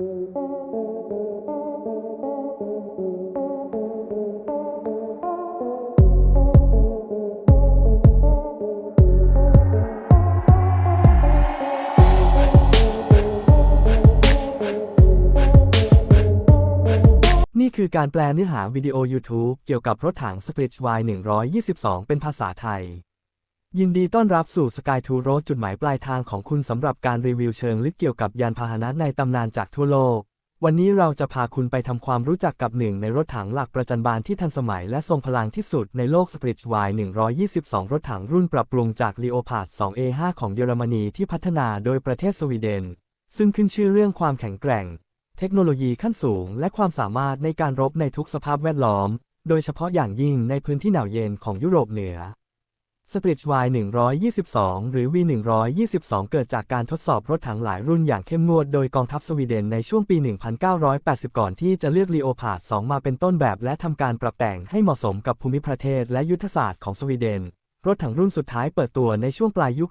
นี่คือการแปลเนื้อหาวิดีโอ YouTube เกี่ยวกับรถถัง Split Y 122 เป็นภาษาไทย ยินดีต้อนรับสู่ Sky to Road จุดหมายปลายทางของคุณสำหรับการรีวิวเชิงลึกเกี่ยวกับยานพาหนะในตำนานจากทั่วโลก วันนี้เราจะพาคุณไปทำความรู้จักกับหนึ่งในรถถังหลักประจันบานที่ทันสมัยและทรงพลังที่สุดในโลก Split Y 122 รถถังรุ่นปรับปรุงจาก Leopard 2A5 ของเยอรมนีที่พัฒนาโดยประเทศสวีเดน ซึ่งขึ้นชื่อเรื่องความแข็งแกร่ง เทคโนโลยีขั้นสูง และความสามารถในการรบในทุกสภาพแวดล้อม โดยเฉพาะอย่างยิ่งในพื้นที่หนาวเย็นของยุโรปเหนือ Split Y 122 หรือ V 122 เกิดจากการทดสอบรถถังหลายรุ่นอย่างเข้มงวดโดยกองทัพสวีเดนในช่วงปี 1980 ก่อนที่จะเลือก Leopard 2มาเป็นต้นแบบและทำการปรับแต่งให้เหมาะสมกับภูมิประเทศและยุทธศาสตร์ของสวีเดน รถถังรุ่นสุดท้ายเปิดตัวในช่วงปลายยุค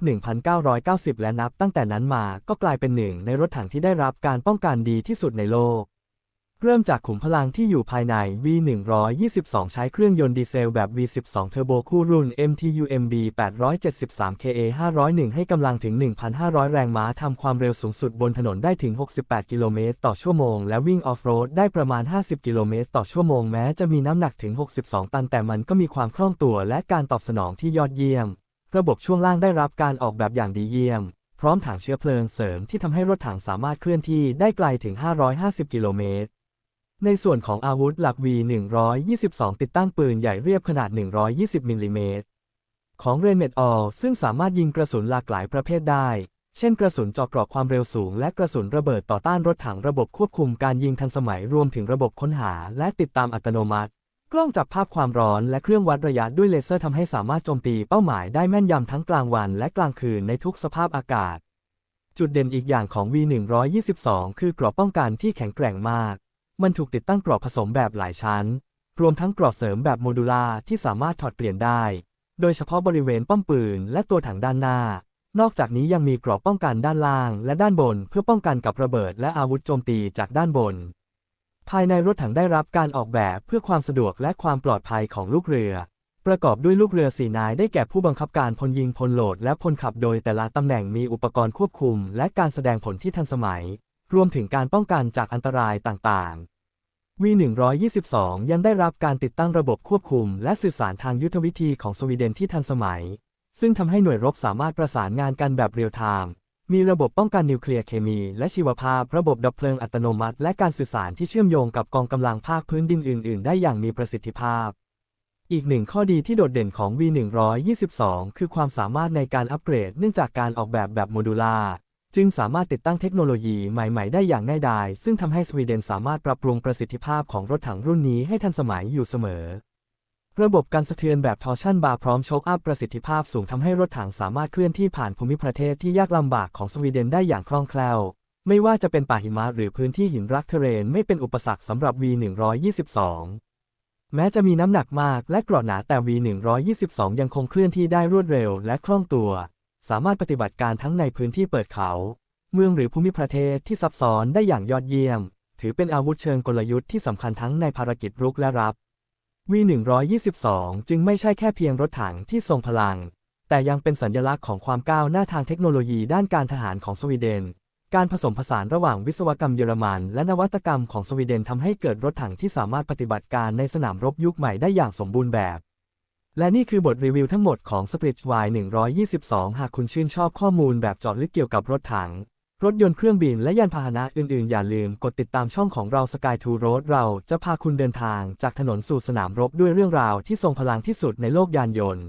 1990 และนับตั้งแต่นั้นมาก็กลายเป็นหนึ่งในรถถังที่ได้รับการป้องกันดีที่สุดในโลก เริ่มจากขุมพลังที่อยู่ภายใน V122 ใช้เครื่องยนต์ดีเซลแบบ V12 เทอร์โบคู่รุ่น MTUMB 873 KA 501 ให้กำลังถึง 1,500 แรงม้าทำความเร็วสูงสุดบนถนนได้ถึง 68 กิโลเมตรต่อชั่วโมง และวิ่งออฟโรดได้ประมาณ 50 กิโลเมตรต่อชั่วโมง แม้จะมีน้ำหนักถึง 62 ตัน แต่มันก็มีความคล่องตัวและการตอบสนองที่ยอดเยี่ยม ระบบช่วงล่างได้รับการออกแบบอย่างดีเยี่ยม พร้อมถังเชื้อเพลิงเสริมที่ทำให้รถถังสามารถเคลื่อนที่ได้ไกลถึง 550 กิโลเมตร ในส่วนของอาวุธหลัก V122 ติดตั้งปืนใหญ่เรียบขนาด 120มิลลิเมตรของ r a i n m e t a l ซึ่งสามารถยิงกระสุนหลากหลายประเภทได้ เช่นกระสุนเจาะเกราะความเร็วสูง และกระสุนระเบิดต่อต้านรถถังระบบควบคุมการยิงทันสมัยรวมถึงระบบค้นหา และติดตามอัตโนมัติ กล้องจับภาพความร้อนและเครื่องวัดระยะด้วยเลเซอร์ทำให้สามารถโจมตีเป้าหมายได้แม่นยำทั้งกลางวันและกลางคืนในทุกสภาพอากาศ จุดเด่นอีกอย่างของ V122 คือกรอบป้องกันที่แข็งแกร่งมาก มันถูกติดตั้งกรอบผสมแบบหลายชั้น รวมทั้งกรอบเสริมแบบโมดูล่าที่สามารถถอดเปลี่ยนได้ โดยเฉพาะบริเวณป้อมปืนและตัวถังด้านหน้า นอกจากนี้ยังมีกรอบป้องกันด้านล่างและด้านบน เพื่อป้องกันกับระเบิดและอาวุธโจมตีจากด้านบน ภายในรถถังได้รับการออกแบบเพื่อความสะดวกและความปลอดภัยของลูกเรือ ประกอบด้วยลูกเรือสี่นายได้แก่ผู้บังคับการพลยิงพลโหลด และพลขับโดยแต่ละตำแหน่งมีอุปกรณ์ควบคุม และการแสดงผลที่ทันสมัย รวมถึงการป้องกันจากอันตรายต่างๆ V122 ยังได้รับการติดตั้งระบบควบคุม และสื่อสารทางยุทธวิธีของสวีเดนที่ทันสมัย ซึ่งทำให้หน่วยรบสามารถประสานงานกันแบบเรียลไทม์มีระบบป้องกันนิวเคลียร์เคมี และชีวภาพ ระบบดับเพลิงอัตโนมัติ และการสื่อสารที่เชื่อมโยงกับกองกำลังภาคพื้นดินอื่น ๆ ได้อย่างมีประสิทธิภาพ อีกหนึ่งข้อดีที่โดดเด่นของ V122 คือความสามารถในการอัปเกรดเนื่องจากการออกแบบแบบโมดูลาร์ จึงสามารถติดตั้งเทคโนโลยีใหม่ ๆ ได้อย่างง่ายดาย ซึ่งทำให้สวีเดนสามารถปรับปรุงประสิทธิภาพของรถถังรุ่นนี้ให้ทันสมัยอยู่เสมอ ระบบการสะเทือนแบบทอร์ชันบาร์พร้อมโชคอัพประสิทธิภาพสูงทำให้รถถังสามารถเคลื่อนที่ผ่านภูมิประเทศที่ยากลำบากของสวีเดนได้อย่างคล่องแคล่ว ไม่ว่าจะเป็นป่าหิมะหรือพื้นที่หินรักเทเรนไม่เป็นอุปสรรคสำหรับ V122 แม้จะมีน้ำหนักมากและกราะหนาแต่ V122 ยังคงเคลื่อนที่ได้รวดเร็วและคล่องตัว สามารถปฏิบัติการทั้งในพื้นที่เปิดเขา เมืองหรือภูมิประเทศที่ซับซ้อนได้อย่างยอดเยี่ยม ถือเป็นอาวุธเชิงกลยุทธ์ที่สำคัญทั้งในภารกิจรุกและรับ V122 จึงไม่ใช่แค่เพียงรถถังที่ทรงพลัง แต่ยังเป็นสัญลักษณ์ของความก้าวหน้าทางเทคโนโลยีด้านการทหารของสวีเดน การผสมผสานระหว่างวิศวกรรมเยอรมัน และนวัตกรรมของสวีเดนทำให้เกิดรถถังที่สามารถปฏิบัติการในสนามรบยุคใหม่ได้อย่างสมบูรณ์แบบ และนี่คือบทรีวิวทั้งหมดของ Split Y 122 หากคุณชื่นชอบข้อมูลแบบเจาะลึกเกี่ยวกับรถถัง รถยนต์เครื่องบินและยานพาหนะอื่นๆ อย่าลืมกดติดตามช่องของเรา Sky to Road เราจะพาคุณเดินทางจากถนนสู่สนามรบด้วยเรื่องราวที่ทรงพลังที่สุดในโลกยานยนต์